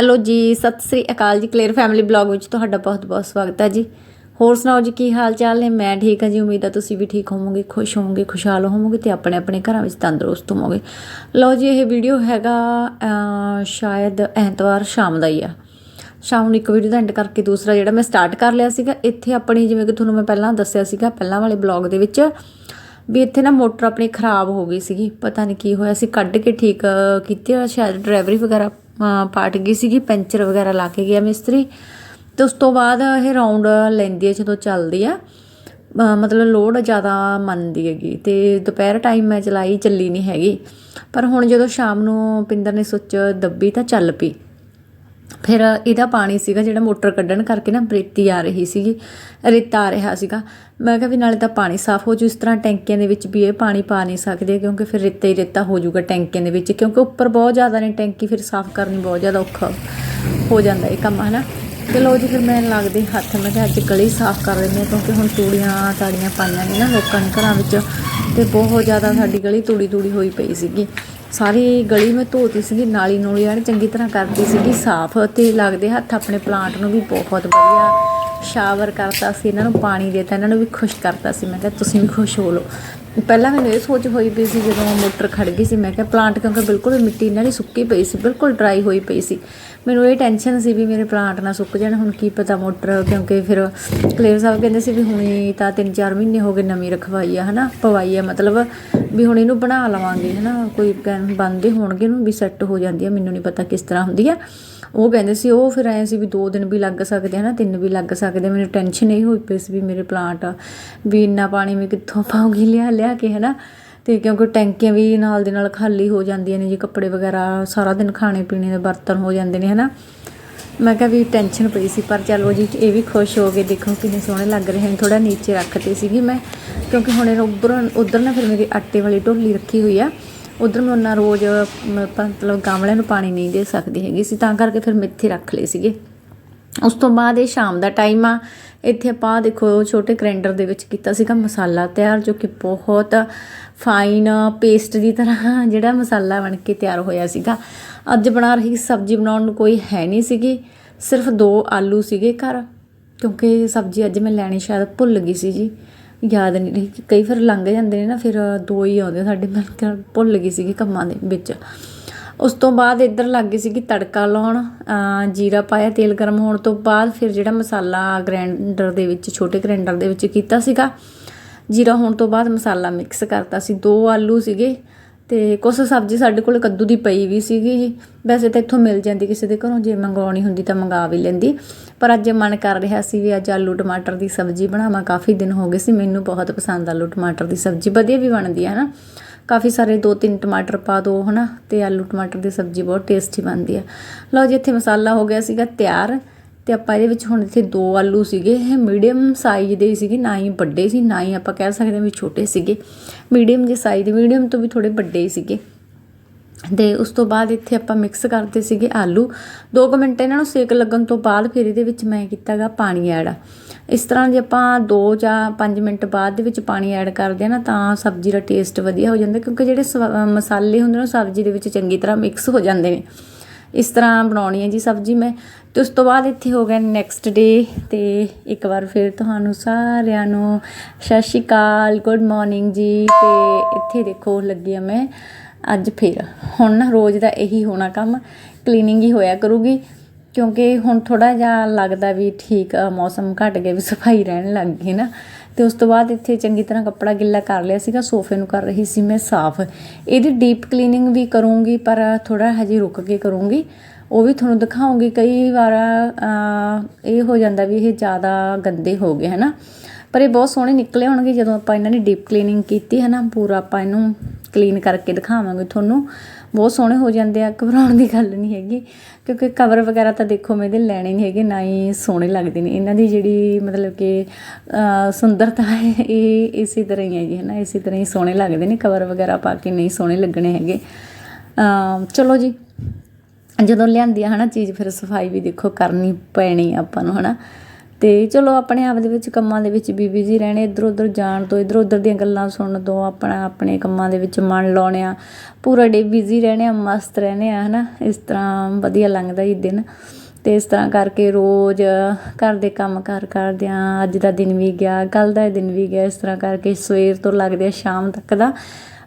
Hello ਜੀ ਸਤਿ ਸ੍ਰੀ ਅਕਾਲ ਜੀ clear family blog ਵਿੱਚ ਤੁਹਾਡਾ ਬਹੁਤ-ਬਹੁਤ ਸਵਾਗਤ ਹੈ ਜੀ। ਹੋਰ ਸੁਣਾਓ ਜੀ ਕੀ ਹਾਲ ਚਾਲ ਨੇ? ਮੈਂ ਠੀਕ ਹਾਂ ਜੀ ਉਮੀਦ ਹੈ ਤੁਸੀਂ ਵੀ ਠੀਕ ਹੋਵੋਗੇ ਖੁਸ਼ ਹੋਵੋਗੇ ਖੁਸ਼ਹਾਲ ਹੋਵੋਗੇ ਤੇ ਆਪਣੇ ਆਪਣੇ ਘਰਾਂ ਵਿੱਚ ਤੰਦਰੁਸਤ ਹੋਵੋਗੇ। ਲਓ ਜੀ ਇਹ ਵੀਡੀਓ ਹੈਗਾ ਸ਼ਾਇਦ ਐਤਵਾਰ ਸ਼ਾਮ ਦਾ ਹੀ ਆ। ਸ਼ਾਮ ਨੂੰ ਇੱਕ ਵੀਡੀਓ ਦਾ ਐਂਡ ਕਰਕੇ ਦੂਸਰਾ ਜਿਹੜਾ ਮੈਂ ਸਟਾਰਟ ਕਰ ਲਿਆ ਸੀਗਾ ਇੱਥੇ ਆਪਣੀ ਜਿਵੇਂ ਕਿ ਤੁਹਾਨੂੰ ਮੈਂ ਪਹਿਲਾਂ ਦੱਸਿਆ ਸੀਗਾ ਪਹਿਲਾਂ ਵਾਲੇ ਬਲੌਗ ਦੇ ਵਿੱਚ ਵੀ ਇੱਥੇ ਨਾ ਮੋਟਰ ਆਪਣੀ ਖਰਾਬ ਹੋ ਗਈ ਸੀਗੀ ਪਤਾ ਨਹੀਂ ਕੀ ਹੋਇਆ ਸੀ ਕੱਢ ਕੇ ਠੀਕ ਅ, ਕੀਤੀ ਆ ਸ਼ਾਇਦ ਡਰਾਈਵਰੀ ਵਗੈਰਾ। ਪਾਟ ਗਈ ਸੀਗੀ, ਪੈਂਚਰ ਵਗੈਰਾ ਲਾ ਕੇ ਗਿਆ ਮਿਸਤਰੀ। ਤੇ ਉਸ ਤੋਂ ਬਾਅਦ ਇਹ ਰਾਉਂਡ ਲੈਂਦੀ ਹੈ ਜਦੋਂ ਚੱਲਦੀ ਆ। ਮਤਲਬ ਲੋਡ ਜ਼ਿਆਦਾ ਮੰਨਦੀ ਹੈਗੀ ਤੇ ਦੁਪਹਿਰ ਟਾਈਮ ਮੈਂ ਚਲਾਈ, ਚੱਲੀ ਨਹੀਂ ਹੈਗੀ। ਪਰ ਹੁਣ ਜਦੋਂ ਸ਼ਾਮ ਨੂੰ ਪਿੰਦਰ ਨੇ ਸੁੱਚ ਦੱਬੀ ਤਾਂ ਚੱਲ ਪਈ। ਫਿਰ ਇਹਦਾ ਪਾਣੀ ਸੀਗਾ ਜਿਹੜਾ ਮੋਟਰ ਕੱਢਣ ਕਰਕੇ ਨਾ ਬਰੇਤੀ ਆ ਰਹੀ ਸੀਗੀ, ਰੇਤਾ ਆ ਰਿਹਾ ਸੀਗਾ। ਮੈਂ ਕਿਹਾ ਵੀ ਨਾਲੇ ਤਾਂ ਪਾਣੀ ਸਾਫ਼ ਹੋ ਜੂ, ਇਸ ਤਰ੍ਹਾਂ ਟੈਂਕੀਆਂ ਦੇ ਵਿੱਚ ਵੀ ਇਹ ਪਾਣੀ ਪਾ ਨਹੀਂ ਸਕਦੇ ਕਿਉਂਕਿ ਫਿਰ ਰੇਤਾ ਹੀ ਰੇਤਾ ਹੋ ਜਾਊਗਾ ਟੈਂਕੀਆਂ ਦੇ ਵਿੱਚ, ਕਿਉਂਕਿ ਉੱਪਰ ਬਹੁਤ ਜ਼ਿਆਦਾ ਨੇ ਟੈਂਕੀ, ਫਿਰ ਸਾਫ਼ ਕਰਨੀ ਬਹੁਤ ਜ਼ਿਆਦਾ ਔਖਾ ਹੋ ਜਾਂਦਾ ਇਹ ਕੰਮ, ਹਨਾ। ਤੇ ਲੋ ਜੀ, ਫਿਰ ਮੈਂ ਲੱਗਦੇ ਹੱਥ, ਮੈਂ ਕਿਹਾ ਅੱਜ ਗਲੀ ਸਾਫ਼ ਕਰ ਲੈਂਦੇ ਹਾਂ ਕਿਉਂਕਿ ਹੁਣ ਤੂੜੀਆਂ ਤਾੜੀਆਂ ਪਾਈਆਂ ਨੇ ਨਾ ਲੋਕਾਂ ਨੇ ਘਰਾਂ ਵਿੱਚ, ਤੇ ਬਹੁਤ ਜ਼ਿਆਦਾ ਸਾਡੀ ਗਲੀ ਤੂੜੀ ਤੂੜੀ ਹੋਈ ਪਈ ਸੀਗੀ। ਸਾਰੀ ਗਲੀ ਮੈਂ ਧੋਤੀ ਸੀਗੀ, ਨਾਲੀ ਨੂਲੀ ਐਨ ਚੰਗੀ ਤਰ੍ਹਾਂ ਕਰਦੀ ਸੀਗੀ, ਸਾਫ਼ ਤੇ ਲੱਗਦੇ ਹੱਥ ਆਪਣੇ ਪਲਾਂਟ ਨੂੰ ਵੀ ਬਹੁਤ ਵਧੀਆ ਸ਼ਾਵਰ ਕਰਤਾ ਸੀ, ਇਹਨਾਂ ਨੂੰ ਪਾਣੀ ਦੇਤਾ, ਇਹਨਾਂ ਨੂੰ ਵੀ ਖੁਸ਼ ਕਰਤਾ ਸੀ। ਮੈਂ ਕਿਹਾ, ਤੁਸੀਂ ਵੀ ਖੁਸ਼ ਹੋ ਲਓ। ਪਹਿਲਾਂ ਮੈਨੂੰ ਇਹ ਸੋਚ ਹੋਈ ਪਈ ਸੀ ਜਦੋਂ ਮੋਟਰ ਖੜ ਗਈ ਸੀ, ਮੈਂ ਕਿਹਾ ਪਲਾਂਟ ਕਿਉਂਕਿ ਬਿਲਕੁਲ ਮਿੱਟੀ ਇਹਨਾਂ ਦੀ ਸੁੱਕੀ ਪਈ ਸੀ, ਬਿਲਕੁਲ ਡਰਾਈ ਹੋਈ ਪਈ ਸੀ। ਮੈਨੂੰ ਇਹ ਟੈਨਸ਼ਨ ਸੀ ਵੀ ਮੇਰੇ ਪਲਾਂਟ ਨਾ ਸੁੱਕ ਜਾਣ, ਹੁਣ ਕੀ ਪਤਾ ਮੋਟਰ ਕਿਉਂਕਿ ਫਿਰ ਕਲੇਰ ਸਾਹਿਬ ਕਹਿੰਦੇ ਸੀ ਵੀ ਹੁਣੇ ਤਾਂ 3-4 ਮਹੀਨੇ ਹੋ ਗਏ ਨਵੀਂ ਰਖਵਾਈ ਆ, ਹਨਾ, ਪਵਾਈ ਆ, ਮਤਲਬ ਵੀ ਹੁਣ ਇਹਨੂੰ ਬਣਾ ਲਵਾਂਗੇ, ਹਨਾ, ਕੋਈ ਕਹਿਣ ਬੰਦੇ ਹੋਣਗੇ ਇਹਨੂੰ ਵੀ ਸੈੱਟ ਹੋ ਜਾਂਦੀ ਆ, ਮੈਨੂੰ ਨਹੀਂ ਪਤਾ ਕਿਸ ਤਰ੍ਹਾਂ ਹੁੰਦੀ ਆ। ਉਹ ਕਹਿੰਦੇ ਸੀ, ਉਹ ਫਿਰ ਐ ਸੀ ਵੀ 2 ਦਿਨ ਵੀ ਲੱਗ ਸਕਦੇ ਹਨਾ ਤਿੰਨ ਵੀ ਲੱਗ ਸਕਦੇ। ਮੈਨੂੰ ਟੈਨਸ਼ਨ ਇਹ ਹੋਈ ਪਈ ਸੀ ਵੀ ਮੇਰੇ ਪਲਾਂਟ ਵੀ ਇੰਨਾ ਪਾਣੀ ਮੈਂ ਕਿੱਥੋਂ ਪਾਉਗੀ ਲਿਆ ਲਿਆ ਕੇ, ਹਨਾ? ਤੇ ਕਿਉਂਕਿ ਟੈਂਕੀਆਂ ਵੀ ਨਾਲ ਦੇ ਨਾਲ ਖਾਲੀ ਹੋ ਜਾਂਦੀਆਂ ਨੇ, ਜੀ ਕੱਪੜੇ ਵਗੈਰਾ ਸਾਰਾ ਦਿਨ ਖਾਣੇ ਪੀਣੇ ਦੇ ਬਰਤਨ ਹੋ ਜਾਂਦੇ ਨੇ, ਹਨਾ? ਮੈਂ ਕਿਹਾ ਵੀ ਟੈਨਸ਼ਨ ਪਈ ਸੀ, ਪਰ ਚਲੋ ਜੀ ਇਹ ਵੀ ਖੁਸ਼ ਹੋ ਗਏ, ਦੇਖੋ ਕਿੰਨੇ ਸੋਹਣੇ ਲੱਗ ਰਹੇ ਹਨ ਥੋੜਾ ਨੀਚੇ ਰੱਖਤੇ ਸੀਗੀ ਮੈਂ, ਕਿਉਂਕਿ ਹੁਣ ਇਹ ਉੱਧਰ ਉਧਰ ਨਾ ਫਿਰ ਮੇਰੀ ਆਟੇ ਵਾਲੀ ਢੋਲੀ ਰੱਖੀ ਹੋਈ ਆ। ਉਧਰ ਮੈਂ ਉਹਨਾਂ ਰੋਜ਼ ਮਤਲਬ ਗਮਲਿਆਂ ਨੂੰ ਪਾਣੀ ਨਹੀਂ ਦੇ ਸਕਦੀ ਹੈਗੀ ਸੀ, ਤਾਂ ਕਰਕੇ ਫਿਰ ਮਿੱਥੇ ਰੱਖ ਲਏ ਸੀਗੇ। ਉਸ ਤੋਂ ਬਾਅਦ ਇਹ ਸ਼ਾਮ ਦਾ ਟਾਈਮ ਆ। ਇੱਥੇ ਆਪਾਂ ਦੇਖੋ, ਛੋਟੇ ਗ੍ਰੈਂਡਰ ਦੇ ਵਿੱਚ ਕੀਤਾ ਸੀਗਾ ਮਸਾਲਾ ਤਿਆਰ, ਜੋ ਕਿ ਬਹੁਤ ਫਾਈਨ ਪੇਸਟ ਦੀ ਤਰ੍ਹਾਂ ਜਿਹੜਾ ਮਸਾਲਾ ਬਣ ਕੇ ਤਿਆਰ ਹੋਇਆ ਸੀਗਾ। ਅੱਜ ਬਣਾ ਰਹੀ ਸਬਜ਼ੀ ਬਣਾਉਣ ਨੂੰ ਕੋਈ ਹੈ ਨਹੀਂ ਸੀਗੀ, ਸਿਰਫ ਦੋ ਆਲੂ ਸੀਗੇ ਘਰ, ਕਿਉਂਕਿ ਸਬਜ਼ੀ ਅੱਜ ਮੈਂ ਲੈਣੀ ਸ਼ਾਇਦ ਭੁੱਲ ਗਈ ਸੀ ਜੀ। ਯਾਦ ਨਹੀਂ ਰਹੀ। ਕਈ ਫਿਰ ਲੰਘ ਜਾਂਦੇ ਨੇ ਨਾ, ਫਿਰ ਦੋ ਹੀ ਆਉਂਦੇ ਸਾਡੇ ਮੈਂ ਭੁੱਲ ਗਈ ਸੀਗੀ ਕੰਮਾਂ ਦੇ ਵਿੱਚ। ਉਸ ਤੋਂ ਬਾਅਦ ਇੱਧਰ ਲੱਗ ਗਈ ਸੀਗੀ ਤੜਕਾ ਲਾਉਣ। ਜੀਰਾ ਪਾਇਆ ਤੇਲ ਗਰਮ ਹੋਣ ਤੋਂ ਬਾਅਦ ਫਿਰ ਜਿਹੜਾ ਮਸਾਲਾ ਗ੍ਰਾਈਂਡਰ ਦੇ ਵਿੱਚ, ਛੋਟੇ ਗ੍ਰੈਂਡਰ ਦੇ ਵਿੱਚ ਕੀਤਾ ਸੀਗਾ, ਜੀਰਾ ਹੋਣ ਤੋਂ ਬਾਅਦ ਮਸਾਲਾ ਮਿਕਸ ਕਰਤਾ ਸੀ। ਦੋ ਆਲੂ ਸੀਗੇ। ਅਤੇ ਕੁਛ ਸਬਜ਼ੀ ਸਾਡੇ ਕੋਲ ਕੱਦੂ ਦੀ ਪਈ ਵੀ ਸੀਗੀ ਜੀ। ਵੈਸੇ ਤਾਂ ਇੱਥੋਂ ਮਿਲ ਜਾਂਦੀ ਕਿਸੇ ਦੇ ਘਰੋਂ, ਜੇ ਮੰਗਵਾਉਣੀ ਹੁੰਦੀ ਤਾਂ ਮੰਗਾ ਵੀ ਲੈਂਦੀ। ਪਰ ਅੱਜ ਮਨ ਕਰ ਰਿਹਾ ਸੀ ਵੀ ਅੱਜ ਆਲੂ ਟਮਾਟਰ ਦੀ ਸਬਜ਼ੀ ਬਣਾਵਾਂ। ਕਾਫੀ ਦਿਨ ਹੋ ਗਏ ਸੀ, ਮੈਨੂੰ ਬਹੁਤ ਪਸੰਦ ਆਲੂ ਟਮਾਟਰ ਦੀ ਸਬਜ਼ੀ, ਵਧੀਆ ਵੀ ਬਣਦੀ ਹੈ ਨਾ। ਕਾਫੀ ਸਾਰੇ ਦੋ ਤਿੰਨ ਟਮਾਟਰ ਪਾ ਦੋ, ਹਨਾ, ਤੇ ਆਲੂ ਟਮਾਟਰ ਦੀ ਸਬਜ਼ੀ ਬਹੁਤ ਟੇਸਟੀ ਬਣਦੀ ਆ। ਲਓ ਜੀ, ਇੱਥੇ ਮਸਾਲਾ ਹੋ ਗਿਆ ਸੀਗਾ ਤਿਆਰ। ਤੇ ਆਪਾਂ ਇਹਦੇ ਵਿੱਚ ਹੁਣ ਇੱਥੇ ਦੋ ਆਲੂ ਸੀਗੇ। ਇਹ ਮੀਡੀਅਮ ਸਾਈਜ਼ ਦੇ ਸੀਗੇ, ਨਾ ਹੀ ਵੱਡੇ ਸੀ, ਨਾ ਹੀ ਆਪਾਂ ਕਹਿ ਸਕਦੇ ਹਾਂ ਵੀ ਛੋਟੇ ਸੀਗੇ। ਮੀਡੀਅਮ ਜੇ ਸਾਈਜ਼ ਦੇ ਮੀਡੀਅਮ ਤੋਂ ਵੀ ਥੋੜੇ ਵੱਡੇ ਹੀ ਸੀਗੇ। ਤੇ ਉਸ ਤੋਂ ਬਾਅਦ ਇੱਥੇ ਆਪਾਂ ਮਿਕਸ ਕਰਦੇ ਸੀਗੇ ਆਲੂ। 2 ਮਿੰਟ ਇਹਨਾਂ ਨੂੰ ਸੇਕ ਲੱਗਣ ਤੋਂ ਬਾਅਦ ਫਿਰ ਇਹਦੇ ਵਿੱਚ ਮੈਂ ਕੀਤਾਗਾ ਪਾਣੀ ਐਡ। ਇਸ ਤਰ੍ਹਾਂ ਜੇ ਆਪਾਂ 2 ਜਾਂ 5 ਮਿੰਟ ਬਾਅਦ ਦੇ ਵਿੱਚ ਪਾਣੀ ਐਡ ਕਰਦੇ ਆ ਨਾ, ਤਾਂ ਸਬਜ਼ੀ ਦਾ ਟੇਸਟ ਵਧੀਆ ਹੋ ਜਾਂਦਾ, ਕਿਉਂਕਿ ਜਿਹੜੇ ਸਵ- ਮਸਾਲੇ ਹੁੰਦੇ ਨੇ ਸਬਜ਼ੀ ਦੇ ਵਿੱਚ ਚੰਗੀ ਤਰ੍ਹਾਂ ਮਿਕਸ ਹੋ ਜਾਂਦੇ ਨੇ। ਇਸ ਤਰ੍ਹਾਂ ਬਣਾਉਣੀ ਹੈ ਜੀ ਸਬਜ਼ੀ ਮੈਂ। ਤੇ ਉਸ ਤੋਂ ਬਾਅਦ ਇੱਥੇ ਹੋ ਗਿਆ ਨੈਕਸਟ ਡੇ ਤੇ ਇੱਕ ਵਾਰ ਫਿਰ ਤੁਹਾਨੂੰ ਸਾਰਿਆਂ ਨੂੰ ਸਤਿ ਸ਼੍ਰੀ ਅਕਾਲ ਗੁੱਡ ਮਾਰਨਿੰਗ ਜੀ। ਤੇ ਇੱਥੇ ਦੇਖੋ ਲੱਗੀ ਆ ਮੈਂ ਅੱਜ ਫਿਰ। ਹੁਣ ਨਾ ਰੋਜ਼ ਦਾ ਇਹੀ ਹੋਣਾ ਕੰਮ ਕਲੀਨਿੰਗ ਹੀ ਹੋਇਆ ਕਰੂਗੀ। ਕਿਉਂਕਿ ਹੁਣ ਥੋੜਾ ਜਿਹਾ ਲੱਗਦਾ ਵੀ ਠੀਕ ਮੌਸਮ ਘਟ ਗਿਆ, ਵੀ ਸਫ਼ਾਈ ਰਹਿਣ ਲੱਗ ਗਈ ਨਾ। ਤੇ ਉਸ ਤੋਂ ਬਾਅਦ ਇੱਥੇ ਚੰਗੀ ਤਰ੍ਹਾਂ ਕੱਪੜਾ ਗਿੱਲਾ ਕਰ ਲਿਆ ਸੀਗਾ, ਸੋਫੇ ਨੂੰ ਕਰ ਰਹੀ ਸੀ ਮੈਂ ਸਾਫ਼। ਇਹਦੀ ਡੀਪ ਕਲੀਨਿੰਗ ਵੀ ਕਰੂੰਗੀ, ਪਰ ਥੋੜਾ ਹਜੇ ਰੁਕ ਕੇ ਕਰੂੰਗੀ। ਉਹ ਵੀ ਤੁਹਾਨੂੰ ਦਿਖਾਉਂਗੀ, ਕਈ ਵਾਰ ਇਹ ਹੋ ਜਾਂਦਾ ਵੀ ਇਹ ਜ਼ਿਆਦਾ ਗੰਦੇ ਹੋ ਗਏ, ਹਨਾ? ਪਰ ਇਹ ਬਹੁਤ ਸੋਹਣੇ ਨਿਕਲੇ ਹੋਣਗੇ ਜਦੋਂ ਆਪਾਂ ਇਹਨਾਂ ਦੀ ਡੀਪ ਕਲੀਨਿੰਗ ਕੀਤੀ ਹੈ ਨਾ ਪੂਰਾ ਆਪਾਂ ਇਹਨੂੰ ਕਲੀਨ ਕਰਕੇ ਦਿਖਾਵਾਂਗੇ ਤੁਹਾਨੂੰ। ਬਹੁਤ ਸੋਹਣੇ ਹੋ ਜਾਂਦੇ ਆ, ਘਬਰਾਉਣ ਦੀ ਗੱਲ ਨਹੀਂ ਹੈਗੀ। ਕਿਉਂਕਿ ਕਵਰ ਵਗੈਰਾ ਤਾਂ ਦੇਖੋ ਮੈਂ ਇਹਦੇ ਲੈਣੇ ਨਹੀਂ ਹੈਗੇ, ਨਾ ਹੀ ਸੋਹਣੇ ਲੱਗਦੇ ਨੇ। ਇਹਨਾਂ ਦੀ ਜਿਹੜੀ ਮਤਲਬ ਕਿ ਸੁੰਦਰਤਾ ਹੈ, ਇਹ ਇਸੇ ਤਰ੍ਹਾਂ ਹੀ ਹੈ ਜੀ ਹੈ ਨਾ ਇਸੇ ਤਰ੍ਹਾਂ ਹੀ ਸੋਹਣੇ ਲੱਗਦੇ ਨੇ। ਕਵਰ ਵਗੈਰਾ ਪਾ ਕੇ ਨਹੀਂ ਸੋਹਣੇ ਲੱਗਣੇ ਹੈਗੇ। ਚਲੋ ਜੀ। ਜਦੋਂ ਲਿਆਂਦੀ ਆ ਹਨਾ, ਚੀਜ਼, ਫਿਰ ਸਫ਼ਾਈ ਵੀ ਦੇਖੋ ਕਰਨੀ ਪੈਣੀ ਆਪਾਂ ਨੂੰ, ਹਨਾ? ਅਤੇ ਚਲੋ ਆਪਣੇ ਆਪ ਦੇ ਵਿੱਚ ਕੰਮਾਂ ਦੇ ਵਿੱਚ ਵੀ ਬਿਜ਼ੀ ਰਹਿਣੇ ਇੱਧਰ ਉੱਧਰ ਜਾਣ ਤੋਂ ਇੱਧਰ ਉੱਧਰ ਦੀਆਂ ਗੱਲਾਂ ਸੁਣਨ ਤੋਂ, ਆਪਣਾ, ਆਪਣੇ ਕੰਮਾਂ ਦੇ ਵਿੱਚ ਮਨ ਲਾਉਣੇ ਆ। ਪੂਰਾ ਡੇ ਬਿਜ਼ੀ ਰਹਿਣੇ ਆ, ਮਸਤ ਰਹਿਣੇ ਆ, ਹਨਾ? ਇਸ ਤਰ੍ਹਾਂ ਵਧੀਆ ਲੰਘਦਾ ਜੀ ਦਿਨ। ਤੇ ਇਸ ਤਰ੍ਹਾਂ ਕਰਕੇ ਰੋਜ਼ ਘਰ ਦੇ ਕੰਮ ਕਾਰ ਕਰਦੇ ਆ ਅੱਜ ਦਾ ਦਿਨ ਵੀ ਗਿਆ ਕੱਲ ਦਾ ਦਿਨ ਵੀ ਗਿਆ, ਇਸ ਤਰ੍ਹਾਂ ਕਰਕੇ ਸਵੇਰ ਤੋਂ ਲੱਗਦੇ ਆ ਸ਼ਾਮ ਤੱਕ ਦਾ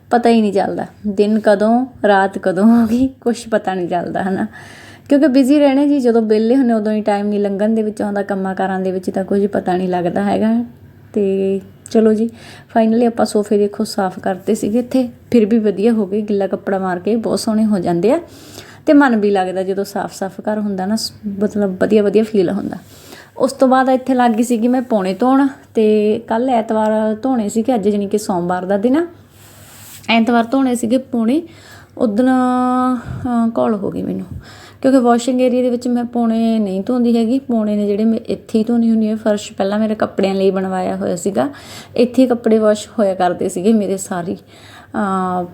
ਪਤਾ ਹੀ ਨਹੀਂ ਚੱਲਦਾ। ਦਿਨ ਕਦੋਂ, ਰਾਤ ਕਦੋਂ ਹੋ ਗਈ ਕੁਝ ਪਤਾ ਨਹੀਂ ਚੱਲਦਾ, ਹਨਾ? ਕਿਉਂਕਿ ਬਿਜ਼ੀ ਰਹਿਣੇ ਜੀ, ਜਦੋਂ ਵਿਹਲੇ ਹੁੰਨੇ ਉਦੋਂ ਹੀ ਟਾਈਮ ਨਹੀਂ ਲੰਘਣ ਦੇ ਵਿੱਚ, ਆਉਂਦਾ ਕੰਮਾਂ ਕਾਰਾਂ ਦੇ ਵਿੱਚ ਤਾਂ ਕੁਝ ਪਤਾ ਨਹੀਂ ਲੱਗਦਾ ਹੈਗਾ। ਤੇ ਚਲੋ ਜੀ ਫਾਈਨਲੀ ਆਪਾਂ ਸੋਫੇ ਦੇਖੋ ਸਾਫ਼ ਕਰਤੇ ਸੀਗੇ ਇੱਥੇ, ਫਿਰ ਵੀ ਵਧੀਆ ਹੋ ਗਏ, ਗਿੱਲਾ ਕੱਪੜਾ ਮਾਰ ਕੇ ਬਹੁਤ ਸੋਹਣੇ ਹੋ ਜਾਂਦੇ ਆ। ਤੇ ਮਨ ਵੀ ਲੱਗਦਾ ਜਦੋਂ ਸਾਫ਼-ਸਾਫ਼ ਘਰ ਹੁੰਦਾ ਨਾ, ਮਤਲਬ ਵਧੀਆ ਵਧੀਆ ਫੀਲ ਹੁੰਦਾ। ਉਸ ਤੋਂ ਬਾਅਦ ਇੱਥੇ ਲੱਗ ਗਈ ਸੀਗੀ ਮੈਂ ਪੌਣੇ ਧੋਣ, ਤੇ ਕੱਲ ਐਤਵਾਰ ਧੋਣੇ ਸੀਗੇ, ਅੱਜ ਜਾਣੀ ਕਿ ਸੋਮਵਾਰ ਦਾ ਦਿਨ ਆ। ਐਤਵਾਰ ਧੋਣੇ ਸੀਗੇ ਪੌਣੇ, ਉਦੋਂ ਕੋਲ ਹੋ ਗਈ ਮੈਨੂੰ। ਕਿਉਂਕਿ ਵਾਸ਼ਿੰਗ ਏਰੀਆ ਦੇ ਵਿੱਚ ਮੈਂ ਪੌਣੇ ਨਹੀਂ ਧੋਂਦੀ ਹੈਗੀ, ਪੌਣੇ ਨੇ ਜਿਹੜੇ ਮੈਂ ਇੱਥੇ ਹੀ ਧੋਣੀ ਹੁੰਦੀ ਹੈ। ਫਰਸ਼ ਪਹਿਲਾਂ ਮੇਰੇ ਕੱਪੜਿਆਂ ਲਈ ਬਣਵਾਇਆ ਹੋਇਆ ਸੀਗਾ। ਇੱਥੇ ਕੱਪੜੇ ਵਾਸ਼ ਹੋਇਆ ਕਰਦੇ ਸੀਗੇ ਮੇਰੇ ਸਾਰੀ। ਅਹ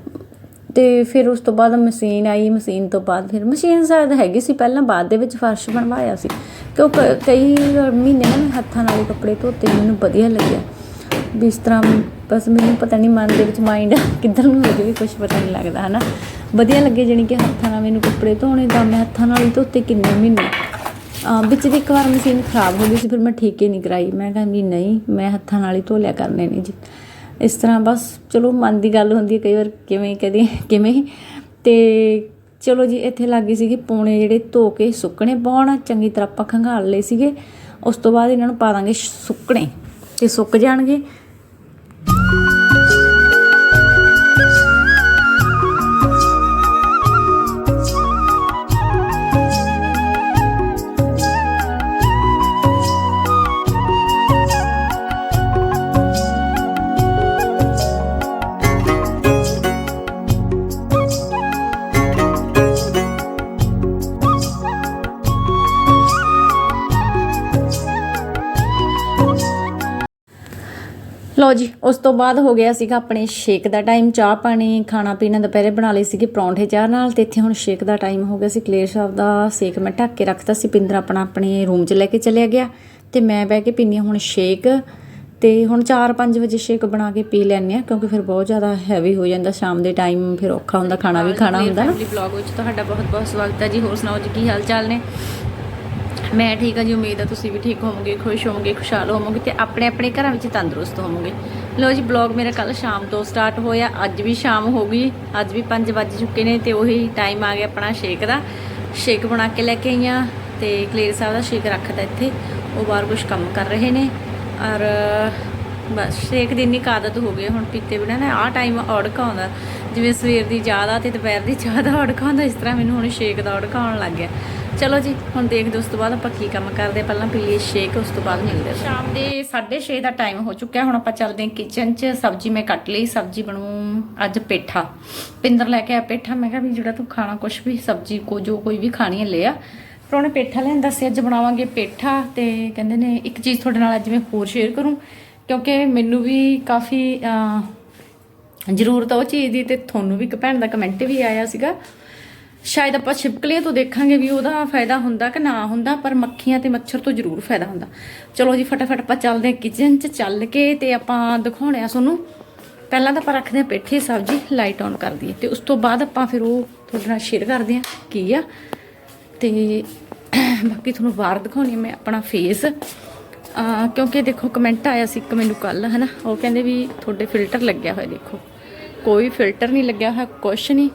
ਤੇ ਫਿਰ ਉਸ ਤੋਂ ਬਾਅਦ ਮਸ਼ੀਨ ਆਈ, ਮਸ਼ੀਨ ਤੋਂ ਬਾਅਦ ਫਿਰ ਮਸ਼ੀਨ ਸ਼ਾਇਦ ਹੈਗੀ ਸੀ, ਪਹਿਲਾਂ ਬਾਅਦ ਦੇ ਵਿੱਚ ਫਰਸ਼ ਬਣਵਾਇਆ ਸੀ। ਕਿਉਂਕਿ ਕਈ ਮਹੀਨੇ ਨਾ ਮੈਂ ਹੱਥਾਂ ਨਾਲ ਹੀ ਕੱਪੜੇ ਧੋਤੇ, ਮੈਨੂੰ ਵਧੀਆ ਲੱਗਿਆ। ਵੀ ਇਸ ਤਰ੍ਹਾਂ ਬਸ ਮੈਨੂੰ ਪਤਾ ਨਹੀਂ ਮਨ ਦੇ ਵਿੱਚ ਮਾਈਂਡ ਕਿੱਧਰ ਨੂੰ ਹੋ ਜਾਵੇ ਕੁਝ ਪਤਾ ਨਹੀਂ ਲੱਗਦਾ, ਹਨਾ? ਵਧੀਆ ਲੱਗੇ ਜਾਣੀ ਕਿ ਹੱਥਾਂ ਨਾਲ ਮੈਨੂੰ ਕੱਪੜੇ ਧੋਣੇ, ਤਾਂ ਮੈਂ ਹੱਥਾਂ ਨਾਲ ਹੀ ਧੋਤੇ ਕਿੰਨੇ ਮਹੀਨੇ। ਵਿੱਚ ਦੀ ਇੱਕ ਵਾਰ ਮਸ਼ੀਨ ਖਰਾਬ ਹੋ ਗਈ ਸੀ, ਫਿਰ ਮੈਂ ਠੀਕ ਹੀ ਨਹੀਂ ਕਰਾਈ। ਮੈਂ ਕਿਹਾ ਵੀ ਨਹੀਂ, ਮੈਂ ਹੱਥਾਂ ਨਾਲ ਹੀ ਧੋ ਲਿਆ ਕਰਨੇ ਨੇ ਜੀ। ਇਸ ਤਰ੍ਹਾਂ ਬਸ, ਚਲੋ ਮਨ ਦੀ ਗੱਲ ਹੁੰਦੀ ਹੈ ਕਈ ਵਾਰ ਕਿਵੇਂ ਕਦੇ ਕਿਵੇਂ? ਤੇ ਚਲੋ ਜੀ, ਇੱਥੇ ਲੱਗੀ ਸੀਗੀ ਪੌਣੇ ਜਿਹੜੇ ਧੋ ਕੇ ਸੁੱਕਣੇ ਪਾਉਣ ਚੰਗੀ ਤਰ੍ਹਾਂ ਆਪਾਂ ਖੰਗਾਲ ਲਏ ਸੀਗੇ। ਉਸ ਤੋਂ ਬਾਅਦ ਇਹਨਾਂ ਨੂੰ ਪਾ ਦਾਂਗੇ ਸੁੱਕਣੇ। ਤੇ ਸੁੱਕ ਜਾਣਗੇ। ਲਓ ਜੀ ਉਸ ਤੋਂ ਬਾਅਦ ਹੋ ਗਿਆ ਸੀਗਾ ਆਪਣੇ ਸ਼ੇਕ ਦਾ ਟਾਈਮ। ਚਾਹ ਪਾਣੀ ਖਾਣਾ ਪੀਣਾ ਦੁਪਹਿਰੇ ਬਣਾ ਲਏ ਸੀਗੇ ਪਰੌਂਠੇ ਚਾਹ ਨਾਲ ਤੇ ਇੱਥੇ ਹੁਣ ਸ਼ੇਕ ਦਾ ਟਾਈਮ ਹੋ ਗਿਆ ਸੀ। ਕਲੇਰ ਸਾਹਿਬ ਦਾ ਸੇਕ ਮੈਂ ਢੱਕ ਕੇ ਰੱਖਤਾ ਸੀ। ਪਿੰਦਰ ਆਪਣਾ ਆਪਣੇ ਰੂਮ 'ਚ ਲੈ ਕੇ ਚਲਿਆ ਗਿਆ ਤੇ ਮੈਂ ਬਹਿ ਕੇ ਪੀਨੀ ਹੁਣ ਸ਼ੇਕ ਤੇ ਹੁਣ 4-5 ਵਜੇ ਸ਼ੇਕ ਬਣਾ ਕੇ ਪੀ ਲੈਂਦੇ ਆ ਕਿਉਂਕਿ ਫਿਰ ਬਹੁਤ ਜ਼ਿਆਦਾ ਹੈਵੀ ਹੋ ਜਾਂਦਾ ਸ਼ਾਮ ਦੇ ਟਾਈਮ ਫਿਰ ਔਖਾ ਹੁੰਦਾ ਖਾਣਾ ਵੀ ਖਾਣਾ ਹੁੰਦਾ ਨਾ। ਬਲੌਗ ਵਿੱਚ ਤੁਹਾਡਾ ਬਹੁਤ ਬਹੁਤ ਸਵਾਗਤ ਹੈ ਜੀ। ਹੋਰ ਸੁਣਾਓ ਜੀ ਕੀ ਹਾਲ ਚਾਲ ਨੇ? ਮੈਂ ਠੀਕ ਹਾਂ ਜੀ, ਉਮੀਦ ਹੈ ਤੁਸੀਂ ਵੀ ਠੀਕ ਹੋਵੋਗੇ, ਖੁਸ਼ ਹੋਵੋਗੇ, ਖੁਸ਼ਹਾਲ ਹੋਵੋਗੇ ਤੇ ਆਪਣੇ ਆਪਣੇ ਘਰਾਂ ਵਿੱਚ ਤੰਦਰੁਸਤ ਹੋਵੋਗੇ। ਲੋ ਜੀ ਬਲੌਗ ਮੇਰਾ ਕੱਲ ਸ਼ਾਮ ਤੋਂ ਸਟਾਰਟ ਹੋਇਆ, ਅੱਜ ਵੀ ਸ਼ਾਮ ਹੋ ਗਈ, ਅੱਜ ਵੀ 5 ਵੱਜ ਚੁੱਕੇ ਨੇ ਤੇ ਉਹੀ ਟਾਈਮ ਆ ਗਿਆ ਆਪਣਾ ਸ਼ੇਕ ਦਾ। ਸ਼ੇਕ ਬਣਾ ਕੇ ਲੈ ਕੇ ਆਈਆਂ ਤੇ ਕਲੇਰ ਸਾਹਿਬ ਦਾ ਸ਼ੇਕ ਰੱਖਦਾ ਇੱਥੇ, ਉਹ ਬਾਹਰ ਕੁਝ ਕੰਮ ਕਰ ਰਹੇ ਨੇ। ਔਰ, ਬਸ ਸ਼ੇਕ ਦੀ ਇੰਨੀ ਕੁ ਆਦਤ ਹੋ ਗਈ ਹੁਣ ਪੀਤੇ ਬਿਨਾਂ ਨਾ, ਆਹ ਟਾਈਮ ਔੜਕਾ ਆਉਂਦਾ ਜਿਵੇਂ ਸਵੇਰ ਦੀ ਜ਼ਿਆਦਾ ਦਾ ਤੇ ਦੁਪਹਿਰ ਦੀ ਜ਼ਿਆਦਾ ਦਾ ਔੜਕਾ ਆਉਂਦਾ ਇਸ ਤਰ੍ਹਾਂ ਮੈਨੂੰ ਹੁਣ ਸ਼ੇਕ ਦਾ ਔੜਕਾ ਆਉਣ ਲੱਗ ਗਿਆ। ਚਲੋ ਜੀ, ਹੁਣ ਦੇਖਦੇ ਉਸ ਤੋਂ ਬਾਅਦ ਆਪਾਂ ਕੀ ਕੰਮ ਕਰਦੇ ਪਹਿਲਾਂ ਪੀ ਸ਼ੇਕ ਉਸ ਤੋਂ ਬਾਅਦ ਮਿਲਦੇ ਸ਼ਾਮ ਦੇ 6:30 ਦਾ ਟਾਈਮ ਹੋ ਚੁੱਕਿਆ। ਹੁਣ ਆਪਾਂ ਚੱਲਦੇ ਹਾਂ ਕਿਚਨ 'ਚ। ਸਬਜ਼ੀ ਮੈਂ ਕੱਟ ਲਈ। ਸਬਜ਼ੀ ਬਣੂ ਅੱਜ ਪੇਠਾ। ਪਿੰਦਰ ਲੈ ਕੇ ਆ ਪੇਠਾ। ਮੈਂ ਕਿਹਾ ਵੀ ਜਿਹੜਾ ਤੂੰ ਖਾਣਾ ਕੁਛ ਵੀ ਸਬਜ਼ੀ ਕੋ ਜੋ ਕੋਈ ਵੀ ਖਾਣੀ ਹੈ, ਲੈ ਆ। ਪਰ ਉਹਨੇ ਪੇਠਾ ਲੈਂਦਾ ਸੀ ਅੱਜ ਬਣਾਵਾਂਗੇ ਪੇਠਾ ਤੇ ਕਹਿੰਦੇ ਨੇ ਇੱਕ ਚੀਜ਼ ਤੁਹਾਡੇ ਨਾਲ ਅੱਜ ਮੈਂ ਹੋਰ ਸ਼ੇਅਰ ਕਰੂੰ। ਕਿਉਂਕਿ ਮੈਨੂੰ ਵੀ ਕਾਫੀ ਜ਼ਰੂਰਤ ਆ ਉਹ ਚੀਜ਼ ਦੀ ਤੇ ਤੁਹਾਨੂੰ ਵੀ ਇੱਕ ਭੈਣ ਦਾ ਕਮੈਂਟ ਵੀ ਆਇਆ ਸੀਗਾ। ਸ਼ਾਇਦ ਆਪਾਂ ਛਿਪਕਲੀਆਂ ਤੋਂ ਦੇਖਾਂਗੇ ਵੀ ਉਹਦਾ ਫਾਇਦਾ ਹੁੰਦਾ ਕਿ ਨਾ ਹੁੰਦਾ, ਪਰ ਮੱਖੀਆਂ ਤੇ ਮੱਛਰ ਤੋਂ ਜ਼ਰੂਰ ਫਾਇਦਾ ਹੁੰਦਾ। ਚਲੋ ਜੀ, ਫਟਾਫਟ ਆਪਾਂ ਚੱਲਦੇ ਹਾਂ ਕਿਚਨ 'ਚ ਚੱਲ ਕੇ ਤੇ ਆਪਾਂ ਦਿਖਾਉਣੇ ਆ ਤੁਹਾਨੂੰ। ਪਹਿਲਾਂ ਤਾਂ ਆਪਾਂ ਰੱਖਦੇ ਹਾਂ ਪੇਠੀ, ਸਬਜ਼ੀ ਲਾਈਟ ਆਨ ਕਰ ਦਈਏ। ਤੇ ਉਸ ਤੋਂ ਬਾਅਦ ਆਪਾਂ ਫਿਰ ਉਹ ਤੁਹਾਡੇ ਨਾਲ ਸ਼ੇਅਰ ਕਰਦੇ ਹਾਂ ਕੀ ਆ। ਤੇ ਬਾਕੀ ਤੁਹਾਨੂੰ ਬਾਹਰ ਦਿਖਾਉਣੀ ਮੈਂ ਆਪਣਾ ਫੇਸ ਕਿਉਂਕਿ ਦੇਖੋ ਕਮੈਂਟ ਆਇਆ ਸੀ ਇੱਕ ਮੈਨੂੰ ਕੱਲ ਹਨਾ? ਉਹ ਕਹਿੰਦੇ ਵੀ ਤੁਹਾਡੇ ਫਿਲਟਰ ਲੱਗਿਆ ਹੋਇਆ, ਦੇਖੋ। ਕੋਈ ਫਿਲਟਰ ਨਹੀਂ ਲੱਗਿਆ ਹੋਇਆ, ਕੁਛ ਨਹੀਂ।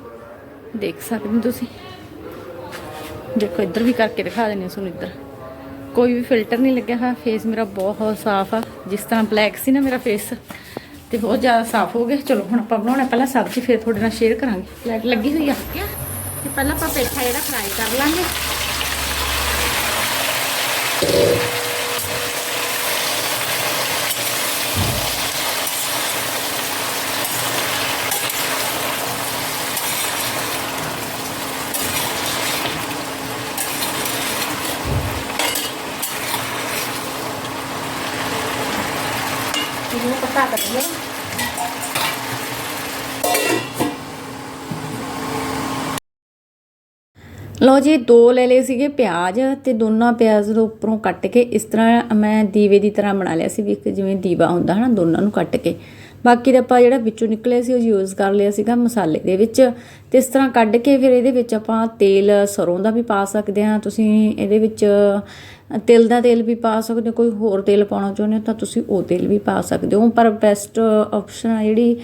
ਦੇਖ ਸਕਦੇ ਤੁਸੀਂ। ਦੇਖੋ, ਇੱਧਰ ਵੀ ਕਰਕੇ ਦਿਖਾ ਦਿੰਦੇ ਹਾਂ ਤੁਹਾਨੂੰ ਇੱਧਰ। ਕੋਈ ਵੀ ਫਿਲਟਰ ਨਹੀਂ ਲੱਗਿਆ ਹੋਇਆ ਫੇਸ ਮੇਰਾ ਬਹੁਤ ਸਾਫ਼ ਆ। ਜਿਸ ਤਰ੍ਹਾਂ ਬਲੈਕ ਸੀ ਨਾ ਮੇਰਾ ਫੇਸ ਤੇ ਬਹੁਤ ਜ਼ਿਆਦਾ ਸਾਫ਼ ਹੋ ਗਿਆ। ਚਲੋ, ਹੁਣ ਆਪਾਂ ਬਣਾਉਣਾ ਪਹਿਲਾਂ ਸਬਜ਼ੀ, ਫਿਰ ਤੁਹਾਡੇ ਨਾਲ ਸ਼ੇਅਰ ਕਰਾਂਗੇ। ਲਾਈਟ ਲੱਗੀ ਹੋਈ ਆ? ਤੇ ਪਹਿਲਾਂ ਆਪਾਂ ਪੇਠਾ ਜਿਹੜਾ ਫਰਾਈ ਕਰ ਲਾਂਗੇ। ਇਹਨੂੰ ਪਤਾ ਕਰ ਲਓ ਜੀ, ਦੋ ਲੈ ਲਏ ਸੀਗੇ ਪਿਆਜ਼ ਤੇ ਦੋਨਾਂ ਪਿਆਜ਼ ਦੇ ਉੱਪਰੋਂ ਕੱਟ ਕੇ ਇਸ ਤਰ੍ਹਾਂ ਮੈਂ ਦੀਵੇ ਦੀ ਤਰ੍ਹਾਂ ਬਣਾ ਲਿਆ ਸੀ ਵੀ ਇੱਕ ਜਿਵੇਂ ਦੀਵਾ ਹੁੰਦਾ ਹਨਾ, ਦੋਨਾਂ ਨੂੰ ਕੱਟ ਕੇ। ਬਾਕੀ ਦਾ ਆਪਾਂ ਜਿਹੜਾ ਵਿੱਚੋਂ ਨਿਕਲਿਆ ਸੀ ਉਹ ਯੂਜ਼ ਕਰ ਲਿਆ ਸੀਗਾ ਮਸਾਲੇ ਦੇ ਵਿੱਚ। ਤੇ ਇਸ ਤਰ੍ਹਾਂ ਕੱਢ ਕੇ ਫਿਰ ਇਹਦੇ ਵਿੱਚ ਆਪਾਂ ਤੇਲ, ਸਰੋਂ ਦਾ ਵੀ ਪਾ ਸਕਦੇ ਹਾਂ। ਤੁਸੀਂ ਇਹਦੇ ਵਿੱਚ ਤਿਲ ਦਾ ਤੇਲ ਵੀ ਪਾ ਸਕਦੇ ਹੋ, ਕੋਈ ਹੋਰ ਤੇਲ ਪਾਉਣਾ ਚਾਹੁੰਦੇ ਹੋ ਤਾਂ ਤੁਸੀਂ ਉਹ ਤੇਲ ਵੀ ਪਾ ਸਕਦੇ ਹੋ। ਪਰ ਬੈਸਟ ਆਪਸ਼ਨ ਆ ਜਿਹੜੀ,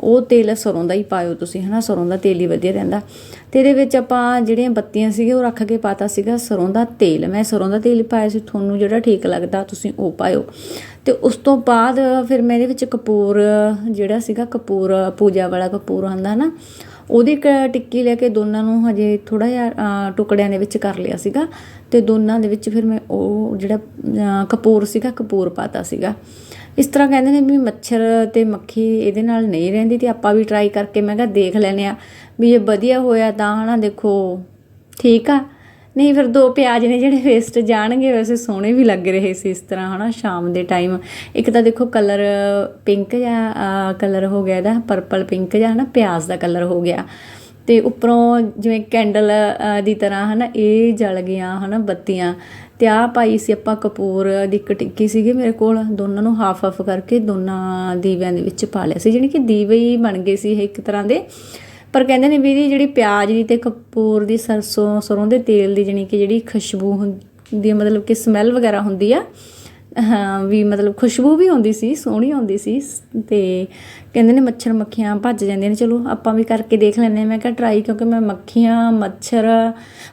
ਉਹ ਤੇਲ ਸਰੋਂ ਦਾ ਹੀ ਪਾਇਓ ਤੁਸੀਂ, ਹਨਾ? ਸਰੋਂ ਦਾ ਤੇਲ ਹੀ ਵਧੀਆ ਰਹਿੰਦਾ। ਤੇ ਇਹਦੇ ਵਿੱਚ ਆਪਾਂ ਜਿਹੜੀਆਂ ਬੱਤੀਆਂ ਸੀਗੇ ਉਹ ਰੱਖ ਕੇ ਪਾਤਾ ਸੀਗਾ ਸਰੋਂ ਦਾ ਤੇਲ। ਮੈਂ ਸਰੋਂ ਦਾ ਤੇਲ ਪਾਇਆ ਸੀ, ਤੁਹਾਨੂੰ ਜਿਹੜਾ ਠੀਕ ਲੱਗਦਾ ਤੁਸੀਂ ਉਹ ਪਾਇਓ। ਅਤੇ ਉਸ ਤੋਂ ਬਾਅਦ ਫਿਰ ਮੈਂ ਇਹਦੇ ਵਿੱਚ ਕਪੂਰ, ਜਿਹੜਾ ਸੀਗਾ ਕਪੂਰ, ਪੂਜਾ ਵਾਲਾ ਕਪੂਰ ਆਂਦਾ ਨਾ, ਉਹਦੀ ਇੱਕ ਟਿੱਕੀ ਲੈ ਕੇ ਦੋਨਾਂ ਨੂੰ ਹਜੇ ਥੋੜਾ ਜਿਹਾ ਟੁਕੜਿਆਂ ਦੇ ਵਿੱਚ ਕਰ ਲਿਆ ਸੀਗਾ ਤੇ ਦੋਨਾਂ ਦੇ ਵਿੱਚ ਫਿਰ ਮੈਂ ਉਹ ਜਿਹੜਾ ਕਪੂਰ ਸੀਗਾ, ਕਪੂਰ ਪਾਤਾ ਸੀਗਾ। ਇਸ ਤਰ੍ਹਾਂ ਕਹਿੰਦੇ ਨੇ ਵੀ ਮੱਛਰ ਤੇ ਮੱਖੀ ਇਹਦੇ ਨਾਲ ਨਹੀਂ ਰਹਿੰਦੀ ਤੇ ਆਪਾਂ ਵੀ ਟਰਾਈ ਕਰਕੇ ਮੈਂ ਕਿਹਾ ਦੇਖ ਲੈਨੇ ਆ ਵੀ ਜੇ ਵਧੀਆ ਹੋਇਆ ਤਾਂ ਹਨਾ ਦੇਖੋ, ਠੀਕ ਆ। ਨਹੀਂ, ਫਿਰ ਦੋ ਪਿਆਜ਼ ਨੇ ਜਿਹੜੇ ਵੇਸਟ ਜਾਣਗੇ, ਵੈਸੇ ਸੋਹਣੇ ਵੀ ਲੱਗ ਰਹੇ ਸੀ ਇਸ ਤਰ੍ਹਾਂ, ਹਨਾ, ਸ਼ਾਮ ਦੇ ਟਾਈਮ ਇੱਕ ਤਾਂ ਦੇਖੋ ਕਲਰ ਪਿੰਕ ਜਾਂ ਕਲਰ ਹੋ ਗਿਆ ਇਹਦਾ ਪਰਪਲ ਪਿੰਕ ਜਾਂ ਹਨਾ, ਪਿਆਜ਼ ਦਾ ਕਲਰ ਹੋ ਗਿਆ। ਤੇ ਉੱਪਰੋਂ ਜਿਵੇਂ ਕੈਂਡਲ ਦੀ ਤਰ੍ਹਾਂ, ਹਨਾ, ਇਹ ਜਲ ਗਈਆਂ, ਹਨਾ, ਬੱਤੀਆਂ। ਤੇ ਆ ਪਾਈ ਸੀ ਆਪਾਂ ਕਪੂਰ ਦੀ ਕਟਿੱਕੀ ਟਿੱਕੀ ਸੀਗੀ ਮੇਰੇ ਕੋਲ, ਦੋਨਾਂ ਨੂੰ ਹਾਫ ਹਾਫ ਕਰਕੇ ਦੋਨਾਂ ਦੀਵਿਆਂ ਦੇ ਵਿੱਚ ਪਾ ਲਿਆ ਸੀ, ਜਾਣੀ ਕਿ ਦੀਵੇ ਹੀ ਬਣ ਗਏ ਸੀ ਇਹ ਇੱਕ ਤਰ੍ਹਾਂ ਦੇ। ਪਰ ਕਹਿੰਦੇ ਨੇ ਵੀ ਇਹਦੀ ਜਿਹੜੀ ਪਿਆਜ਼ ਦੀ ਤੇ ਕਪੂਰ ਦੀ ਸਰਸੋਂ, ਸਰੋਂ ਦੇ ਤੇਲ ਦੀ ਜਾਣੀ ਕਿ ਜਿਹੜੀ ਖੁਸ਼ਬੂ ਹੁੰਦੀ ਮਤਲਬ ਕਿ ਸਮੈਲ ਵਗੈਰਾ ਹੁੰਦੀ ਆ, ਹਾਂ, ਵੀ ਮਤਲਬ ਖੁਸ਼ਬੂ ਵੀ ਆਉਂਦੀ ਸੀ, ਸੋਹਣੀ ਆਉਂਦੀ ਸੀ ਤੇ ਕਹਿੰਦੇ ਨੇ ਮੱਛਰ ਮੱਖੀਆਂ ਭੱਜ ਜਾਂਦੀਆਂ ਨੇ। ਚਲੋ, ਆਪਾਂ ਵੀ ਕਰਕੇ ਦੇਖ ਲੈਂਦੇ ਹਾਂ। ਮੈਂ ਕਿਹਾ ਟਰਾਈ ਕਿਉਂਕਿ ਮੈਂ ਮੱਖੀਆਂ, ਮੱਛਰ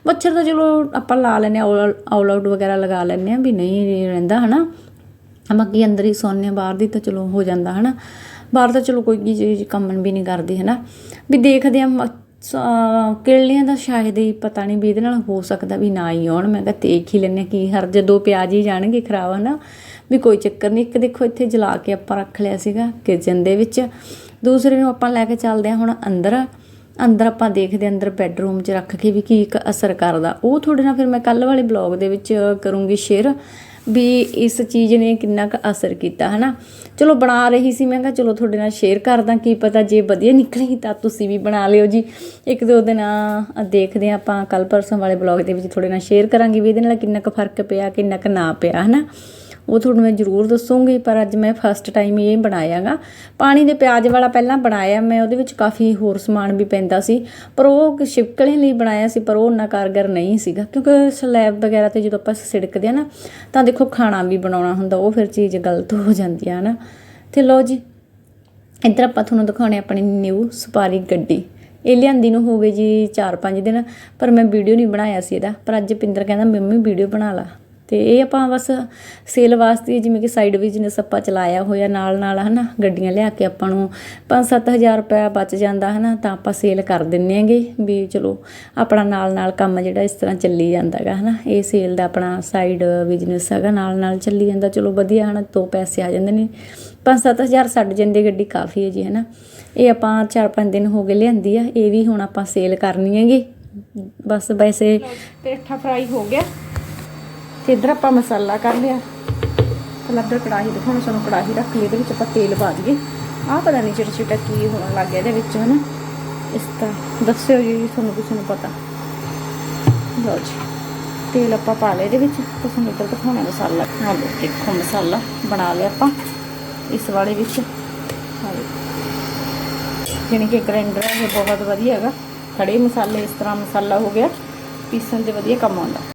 ਮੱਛਰ ਤਾਂ ਚਲੋ ਆਪਾਂ ਲਾ ਲੈਂਦੇ ਹਾਂ ਆਲ ਆਊਟ ਵਗੈਰਾ ਲਗਾ ਲੈਂਦੇ ਹਾਂ ਵੀ ਨਹੀਂ ਰਹਿੰਦਾ, ਹਨਾ। ਮੱਕੀ ਅੰਦਰ ਹੀ ਸੌਂਦੇ ਹਾਂ, ਬਾਹਰ ਦੀ ਤਾਂ ਚਲੋ ਹੋ ਜਾਂਦਾ, ਹਨਾ। ਬਾਹਰ ਤਾਂ ਚਲੋ ਕੋਈ ਚੀਜ਼ ਕੰਮ ਵੀ ਨਹੀਂ ਕਰਦੀ ਹੈ ਨਾ ਵੀ ਦੇਖਦੇ ਆ ਕਿਰਲੀਆਂ ਦਾ ਸ਼ਾਇਦ ਹੀ ਪਤਾ ਨਹੀਂ ਵੀ ਇਹਦੇ ਨਾਲ ਹੋ ਸਕਦਾ ਵੀ ਨਾ ਹੀ ਆਉਣ। ਮੈਂ ਕਿਹਾ ਦੇਖ ਹੀ ਲੈਨੇ ਕੀ ਹਰ ਜਦੋਂ ਪਿਆਜ਼ ਹੀ ਜਾਣਗੇ ਖਰਾਬ, ਹਨਾ। ਵੀ ਕੋਈ ਚੱਕਰ ਨਹੀਂ, ਇੱਕ ਦੇਖੋ ਇੱਥੇ ਜਲਾ ਕੇ ਆਪਾਂ ਰੱਖ ਲਿਆ ਸੀਗਾ ਕਿਚਨ ਦੇ ਵਿੱਚ। ਦੂਸਰੇ ਨੂੰ ਆਪਾਂ ਲੈ ਕੇ ਚੱਲਦੇ ਹਾਂ ਹੁਣ ਅੰਦਰ। ਅੰਦਰ ਆਪਾਂ ਦੇਖਦੇ ਹਾਂ ਅੰਦਰ ਬੈੱਡਰੂਮ 'ਚ ਰੱਖ ਕੇ ਵੀ ਕੀ ਇੱਕ ਅਸਰ ਕਰਦਾ। ਉਹ ਤੁਹਾਡੇ ਨਾਲ ਫਿਰ ਮੈਂ ਕੱਲ ਵਾਲੇ ਬਲੌਗ ਦੇ ਵਿੱਚ ਕਰੂੰਗੀ ਸ਼ੇਅਰ ਵੀ ਇਸ ਚੀਜ਼ ਨੇ ਕਿੰਨਾ ਕੁ ਅਸਰ ਕੀਤਾ, ਹਨਾ? ਚਲੋ ਬਣਾ ਰਹੀ ਸੀ, ਮੈਂ ਕਿਹਾ ਚਲੋ ਤੁਹਾਡੇ ਨਾਲ ਸ਼ੇਅਰ ਕਰਦਾ ਕੀ ਪਤਾ ਜੇ ਵਧੀਆ ਨਿਕਲੀ ਤਾਂ ਤੁਸੀਂ ਵੀ ਬਣਾ ਲਿਓ ਜੀ। ਇੱਕ ਦੋ ਦਿਨ ਦੇਖਦੇ ਹਾਂ ਆਪਾਂ ਕੱਲ ਪਰਸੋਂ ਵਾਲੇ ਬਲੌਗ ਦੇ ਵਿੱਚ ਤੁਹਾਡੇ ਨਾਲ ਸ਼ੇਅਰ ਕਰਾਂਗੇ ਵੀ ਇਹਦੇ ਨਾਲ ਕਿੰਨਾ ਕੁ ਫ਼ਰਕ ਪਿਆ, ਕਿੰਨਾ ਕੁ ਨਾ ਪਿਆ, ਹਨਾ? ਉਹ ਤੁਹਾਨੂੰ ਮੈਂ ਜ਼ਰੂਰ ਦੱਸੂਗੀ, ਪਰ ਅੱਜ ਮੈਂ ਫਸਟ ਟਾਈਮ ਇਹ ਬਣਾਇਆਗਾ। ਪਾਣੀ ਦੇ ਪਿਆਜ਼ ਵਾਲਾ ਪਹਿਲਾਂ ਬਣਾਇਆ, ਮੈਂ ਉਹਦੇ ਵਿੱਚ ਕਾਫੀ ਹੋਰ ਸਮਾਨ ਵੀ ਪੈਂਦਾ ਸੀ, ਪਰ ਉਹ ਛਿਪਕਲੇ ਲਈ ਬਣਾਇਆ ਸੀ, ਪਰ ਉਹ ਉਨਾ ਕਾਰਗਰ ਨਹੀਂ ਸੀਗਾ, ਕਿਉਂਕਿ ਸਲੈਬ ਵਗੈਰਾ ਤੇ ਜਦੋਂ ਆਪਾਂ ਸਿੜਕਦੇ ਆ ਨਾ, ਤਾਂ ਦੇਖੋ ਖਾਣਾ ਵੀ ਬਣਾਉਣਾ ਹੁੰਦਾ, ਉਹ ਫਿਰ ਚੀਜ਼ ਗਲਤ ਹੋ ਜਾਂਦੀ ਆ ਨਾ ਤੇ ਲਓ ਜੀ, ਇੱਧਰ ਆਪਾਂ ਤੁਹਾਨੂੰ ਦਿਖਾਉਣੇ ਆਪਣੀ ਨਿਊ ਸਪਾਰੀ ਗੱਡੀ। ਇਹ ਲਿਆਂਦੀ ਨੂੰ ਹੋ ਗਏ ਜੀ 4-5 ਦਿਨ, ਪਰ ਮੈਂ ਵੀਡੀਓ ਨਹੀਂ ਬਣਾਇਆ ਸੀ ਇਹਦਾ, ਪਰ ਅੱਜ ਪਿੰਦਰ ਕਹਿੰਦਾ, ਮੰਮੀ ਵੀਡੀਓ ਬਣਾ ਲਾ। ਅਤੇ ਇਹ ਆਪਾਂ ਬਸ ਸੇਲ ਵਾਸਤੇ ਜਿਵੇਂ ਕਿ ਸਾਈਡ ਬਿਜ਼ਨਸ ਆਪਾਂ ਚਲਾਇਆ ਹੋਇਆ ਨਾਲ ਨਾਲ ਹੈ ਨਾ ਗੱਡੀਆਂ ਲਿਆ ਕੇ ਆਪਾਂ ਨੂੰ 5-7000 ਰੁਪਏ ਬਚ ਜਾਂਦਾ ਹੈ ਨਾ ਤਾਂ ਆਪਾਂ ਸੇਲ ਕਰ ਦਿੰਨੇ ਆਂਗੇ ਵੀ ਚਲੋ ਆਪਣਾ ਨਾਲ ਨਾਲ ਕੰਮ ਜਿਹੜਾ ਇਸ ਤਰ੍ਹਾਂ ਚੱਲੀ ਜਾਂਦਾ ਗਾ ਹੈ ਨਾ ਇਹ ਸੇਲ ਦਾ ਆਪਣਾ ਸਾਈਡ ਬਿਜ਼ਨਸ ਹੈਗਾ, ਨਾਲ ਨਾਲ ਚੱਲੀ ਜਾਂਦਾ, ਚਲੋ ਵਧੀਆ ਹਨਾ, ਦੋ ਪੈਸੇ ਆ ਜਾਂਦੇ ਨੇ। 5-7000 ਛੱਡ ਜਾਂਦੇ ਗੱਡੀ ਕਾਫੀ ਹੈ ਜੀ ਹੈ ਨਾ ਇਹ ਆਪਾਂ 4-5 ਦਿਨ ਹੋ ਗਏ ਲਿਆਂਦੀ ਆ, ਇਹ ਵੀ ਹੁਣ ਆਪਾਂ ਸੇਲ ਕਰਨੀ ਹੈਗੀ। ਬਸ ਵੈਸੇ ਪੇਠਾ ਫਰਾਈ ਹੋ ਗਿਆ। ਤੇ ਇਧਰ ਆਪਾਂ ਮਸਾਲਾ ਕਰ ਲਿਆ। ਪਹਿਲਾਂ ਇੱਧਰ ਕੜਾਹੀ ਦਿਖਾਉਣ ਸਾਨੂੰ ਕੜਾਹੀ ਰੱਖ ਲਈ, ਇਹਦੇ ਵਿੱਚ ਆਪਾਂ ਤੇਲ ਪਾ ਦਈਏ। ਆਹ ਪਤਾ ਨਹੀਂ ਚਿਟ ਚਿਟਾ ਕੀ ਹੋਣ ਲੱਗ ਗਿਆ ਇਹਦੇ ਵਿੱਚ, ਹਨਾ? ਇਸ ਤਰ੍ਹਾਂ। ਦੱਸਿਓ ਜੀ, ਤੁਹਾਨੂੰ ਕਿਸੇ ਨੂੰ ਪਤਾ। ਲਓ ਜੀ, ਤੇਲ ਆਪਾਂ ਪਾ ਲਿਆ ਇਹਦੇ ਵਿੱਚ, ਤੇ ਸਾਨੂੰ ਇੱਧਰ ਦਿਖਾਉਣਾ ਮਸਾਲਾ। ਹਾਂ ਲਓ, ਦੇਖੋ ਮਸਾਲਾ ਬਣਾ ਲਿਆ ਆਪਾਂ, ਇਸ ਵਾਲੇ ਵਿੱਚ। ਜਾਣੀ ਕਿ ਗ੍ਰਾਈਂਡਰ ਹੈ ਬਹੁਤ ਵਧੀਆ ਹੈਗਾ। ਖੜੇ ਮਸਾਲੇ, ਇਸ ਤਰ੍ਹਾਂ ਮਸਾਲਾ ਹੋ ਗਿਆ, ਪੀਸਣ ਦੇ ਵਧੀਆ ਕੰਮ ਆਉਂਦਾ।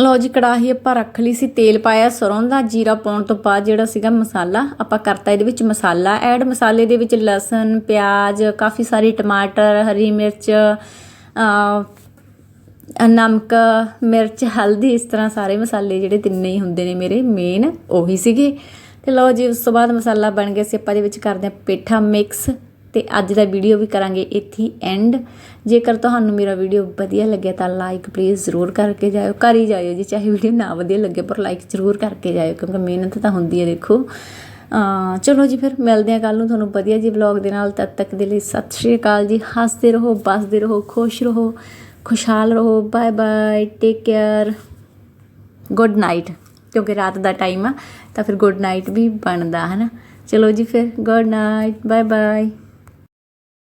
ਲਓ ਜੀ, ਕੜਾਹੀ ਆਪਾਂ ਰੱਖ ਲਈ ਸੀ, ਤੇਲ ਪਾਇਆ ਸਰੋਂ ਦਾ, ਜੀਰਾ ਪਾਉਣ ਤੋਂ ਬਾਅਦ ਜਿਹੜਾ ਸੀਗਾ ਮਸਾਲਾ, ਆਪਾਂ ਕਰਤਾ ਇਹਦੇ ਵਿੱਚ ਮਸਾਲਾ ਐਡ। ਮਸਾਲੇ ਦੇ ਵਿੱਚ ਲਸਣ, ਪਿਆਜ਼, ਕਾਫੀ ਸਾਰੇ ਟਮਾਟਰ, ਹਰੀ ਮਿਰਚ ਨਮਕ, ਮਿਰਚ, ਹਲਦੀ, ਇਸ ਤਰ੍ਹਾਂ ਸਾਰੇ ਮਸਾਲੇ ਜਿਹੜੇ ਤਿੰਨੇ ਹੀ ਹੁੰਦੇ ਨੇ ਮੇਰੇ ਮੇਨ ਉਹੀ ਸੀਗੇ। ਤੇ ਲਓ ਜੀ, ਉਸ ਤੋਂ ਬਾਅਦ ਮਸਾਲਾ ਬਣ ਗਿਆ ਸੀ, ਆਪਾਂ ਇਹਦੇ ਵਿੱਚ ਕਰਦੇ ਹਾਂ ਪੇਠਾ ਮਿਕਸ ਅਤੇ ਅੱਜ ਦਾ ਵੀਡੀਓ ਵੀ ਕਰਾਂਗੇ ਇੱਥੇ ਐਂਡ ਜੇਕਰ ਤੁਹਾਨੂੰ ਮੇਰਾ ਵੀਡੀਓ ਵਧੀਆ ਲੱਗਿਆ ਤਾਂ ਲਾਈਕ ਪਲੀਜ਼ ਜ਼ਰੂਰ ਕਰਕੇ ਜਾਇਓ ਕਰ ਹੀ ਜਾਇਓ ਜੀ, ਚਾਹੇ ਵੀਡੀਓ ਨਾ ਵਧੀਆ ਲੱਗੇ ਪਰ ਲਾਈਕ ਜ਼ਰੂਰ ਕਰਕੇ ਜਾਇਓ, ਕਿਉਂਕਿ ਮਿਹਨਤ ਤਾਂ ਹੁੰਦੀ ਹੈ ਦੇਖੋ। ਚਲੋ ਜੀ ਫਿਰ ਮਿਲਦੇ ਹਾਂ ਕੱਲ ਨੂੰ ਤੁਹਾਨੂੰ ਵਧੀਆ ਜੀ ਵਲੌਗ ਦੇ ਨਾਲ, ਤਦ ਤੱਕ ਦੇ ਲਈ ਸਤਿ ਸ਼੍ਰੀ ਅਕਾਲ ਜੀ। ਹੱਸਦੇ ਰਹੋ ਬਸਦੇ ਰਹੋ, ਖੁਸ਼ ਰਹੋ, ਖੁਸ਼ਹਾਲ ਰਹੋ। Bye bye take care good night ਕਿਉਂਕਿ ਰਾਤ ਦਾ ਟਾਈਮ ਆ, ਤਾਂ ਫਿਰ ਗੁੱਡ ਨਾਈਟ ਵੀ ਬਣਦਾ ਹੈ ਨਾ ਚਲੋ ਜੀ ਫਿਰ ਗੁੱਡ ਨਾਈਟ ਬਾਏ ਬਾਏ